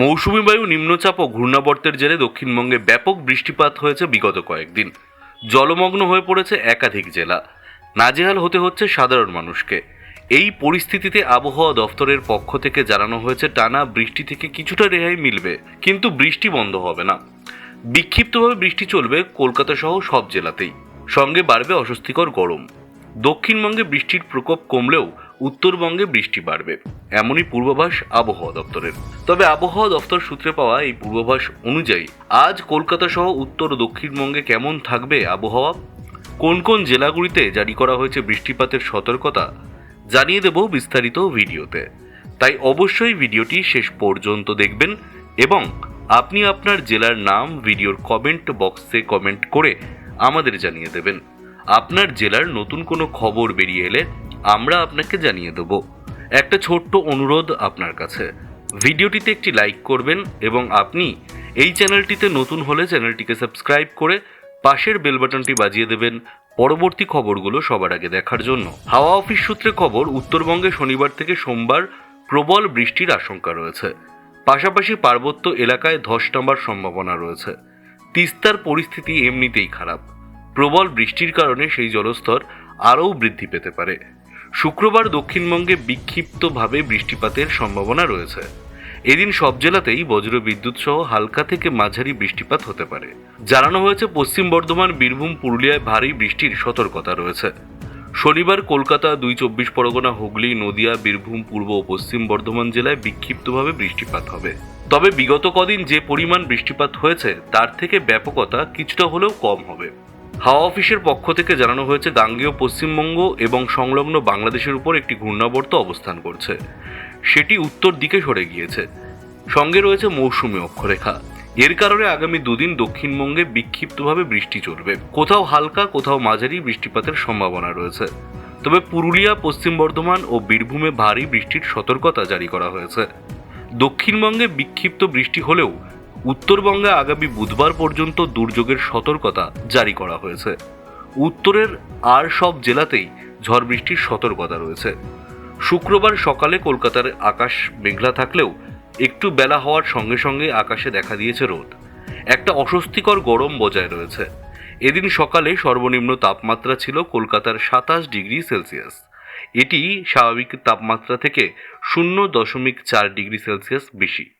মৌসুমি বায়ু নিম্নচাপ ও ঘূর্ণাবর্তের জেরে দক্ষিণবঙ্গে ব্যাপক বৃষ্টিপাত হয়েছে বিগত কয়েকদিন। জলমগ্ন হয়ে পড়েছে একাধিক জেলা। নাজেহাল হতে হচ্ছে সাধারণ মানুষকে। এই পরিস্থিতিতে আবহাওয়া দফতরের পক্ষ থেকে জানানো হয়েছে, টানা বৃষ্টি থেকে কিছুটা রেহাই মিলবে, কিন্তু বৃষ্টি বন্ধ হবে না। বিক্ষিপ্তভাবে বৃষ্টি চলবে কলকাতা সহ সব জেলাতেই। সঙ্গে বাড়বে অস্বস্তিকর গরম। দক্ষিণবঙ্গে বৃষ্টির প্রকোপ কমলেও উত্তরবঙ্গে বৃষ্টি বাড়বে। এমনই পূর্বাভাস আবহাওয়া দপ্তরের। তবে আবহাওয়া দপ্তর সূত্রে পাওয়া এই পূর্বাভাস অনুযায়ী, আজ কলকাতা সহ উত্তর ও দক্ষিণবঙ্গে কেমন থাকবে আবহাওয়া? কোন কোন জেলাগুলিতে জারি করা হয়েছে বৃষ্টিপাতের সতর্কতা? জানিয়ে দেব বিস্তারিত ভিডিওতে। তাই অবশ্যই ভিডিওটি শেষ পর্যন্ত দেখবেন এবং আপনি আপনার জেলার নাম, ভিডিওর কমেন্ট বক্সে কমেন্ট করে আমাদের জানিয়ে দেবেন। আপনার জেলার নতুন কোনো খবর বেরিয়ে এলে আমরা আপনাকে জানিয়ে দেব। একটা ছোট্ট অনুরোধ আপনার কাছে। ভিডিওটিতে একটি লাইক করবেন এবং আপনি এই চ্যানেলটিতে নতুন হলে চ্যানেলটিকে সাবস্ক্রাইব করে পাশের বেল বাটনটি বাজিয়ে দেবেন পরবর্তী খবরগুলো সবার আগে দেখার জন্য। হাওয়া অফিস সূত্রে খবর, উত্তরবঙ্গে শনিবার থেকে সোমবার প্রবল বৃষ্টির আশঙ্কা রয়েছে। পাশাপাশি পার্বত্য এলাকায় ধস নামার সম্ভাবনা রয়েছে। তিস্তার পরিস্থিতি এমনিতেই খারাপ। প্রবল বৃষ্টির কারণে সেই জলস্তর আরও বৃদ্ধি পেতে পারে। শুক্রবার দক্ষিণবঙ্গে বিক্ষিপ্তভাবে বৃষ্টিপাতের সম্ভাবনা রয়েছে। এদিন সব জেলাতেই বজ্র বিদ্যুৎ সহ হালকা থেকে মাঝারি বৃষ্টিপাত হতে পারে। জানানো হয়েছে, পশ্চিম বর্ধমান, বীরভূম, পুরুলিয়ায় ভারী বৃষ্টির সতর্কতা রয়েছে। শনিবার কলকাতা, দুই চব্বিশ পরগনা, হুগলি, নদিয়া, বীরভূম, পূর্ব ও পশ্চিম বর্ধমান জেলায় বিক্ষিপ্তভাবে বৃষ্টিপাত হবে। তবে বিগত কদিন যে পরিমাণ বৃষ্টিপাত হয়েছে, তার থেকে ব্যাপকতা কিছুটা হলেও কম হবে। হাওয়া অফিসের পক্ষ থেকে জানানো হয়েছে গাঙ্গেয় পশ্চিমবঙ্গ এবং সংলগ্ন বাংলাদেশের উপর একটি ঘূর্ণাবর্ত অবস্থান করছে। সেটি উত্তর দিকে সরে গিয়েছে। সঙ্গে রয়েছে মৌসুমী অক্ষরেখা। এর কারণে আগামী দুদিন দক্ষিণবঙ্গে বিক্ষিপ্তভাবে বৃষ্টি চলবে। কোথাও হালকা, কোথাও মাঝারি বৃষ্টিপাতের সম্ভাবনা রয়েছে। তবে পুরুলিয়া, পশ্চিম বর্ধমান ও বীরভূমে ভারী বৃষ্টির সতর্কতা জারি করা হয়েছে। দক্ষিণবঙ্গে বিক্ষিপ্ত বৃষ্টি হলেও উত্তরবঙ্গে আগামী বুধবার পর্যন্ত দুর্যোগের সতর্কতা জারি করা হয়েছে। উত্তরের আর সব জেলাতেই ঝড় বৃষ্টির সতর্কতা রয়েছে। শুক্রবার সকালে কলকাতার আকাশ মেঘলা থাকলেও একটু বেলা হওয়ার সঙ্গে সঙ্গে আকাশে দেখা দিয়েছে রোদ। একটা অস্বস্তিকর গরম বজায় রয়েছে। এদিন সকালে সর্বনিম্ন তাপমাত্রা ছিল কলকাতার সাতাশ ডিগ্রি সেলসিয়াস। এটি স্বাভাবিক তাপমাত্রা থেকে শূন্য দশমিক চার ডিগ্রি সেলসিয়াস বেশি।